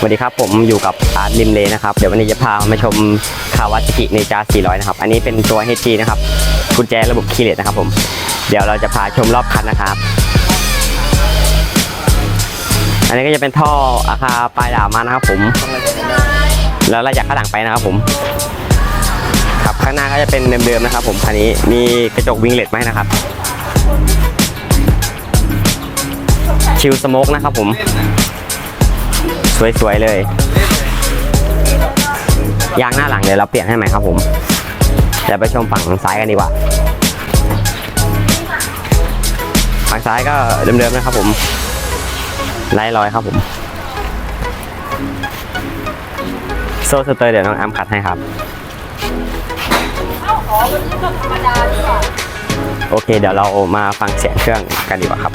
สวัสดีครับผมอยู่กับอาร์ตริมเลนะครับเดี๋ยววันนี้จะพามาชมคาวาซากิเนจา 400 นะครับ อันนี้เป็นตัว HG นะครับกุญแจระบบคีเลสนะครับผมเดี๋ยวเราจะพาชมรอบคันนะครับ อันนี้ก็จะเป็นท่ออาคาปลายดาบมานะครับผมแล้วเราจากข้างหลังไปนะครับผมครับข้างหน้าก็จะเป็นเดิมๆนะครับ ผมคันนี้มีกระจกวิงเลสไหมนะครับชิลสโมกนะครับผม สวยๆเลย ยางหน้าหลังเดี๋ยวเราเปลี่ยนให้ใหมครับผมเดี๋ยวไปชมฝั่งซ้ายกันดีกว่า ฝั่งซ้ายก็เดิมๆนะครับผมไล่รอยครับผม โซ่สเตอร์เดี๋ยวน้องแอมขัดให้ครับโอเคเดี๋ยวเรามาฟังเสียงเครื่องกันดีกว่าครับ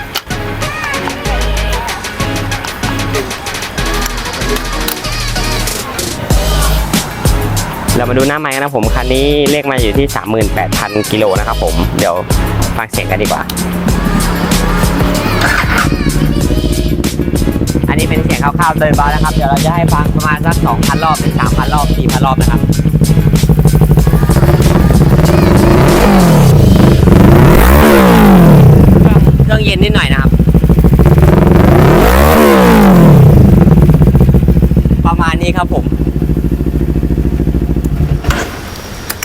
เรามาดูหน้าไม้กันนะผมคันนี้เลขมาอยู่ที่ 38,000 กิโลนะครับผมเดี๋ยวฟังเสียงกันดีกว่า อันนี้เป็นเสียงคร่าวๆเดินบ้านะครับ เดี๋ยวเราจะให้ฟังประมาณสัก 2,000 รอบถึง3,000 รอบ 4,000 รอบนะครับเครื่องเย็นนิดหน่อยนะครับ ประมาณนี้ครับผม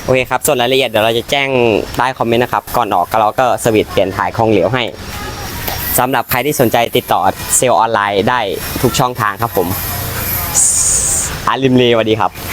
โอเคครับ ส่วนรายละเอียดเดี๋ยวเราจะแจ้งใต้คอมเมนต์นะครับ ก่อนออกก็เราก็สวิตช์เปลี่ยนถ่ายคองเหลวให้สำหรับใครที่สนใจติดต่อเซลล์ออนไลน์ได้ทุกช่องทางครับผมอาริมเลสวัสดีครับ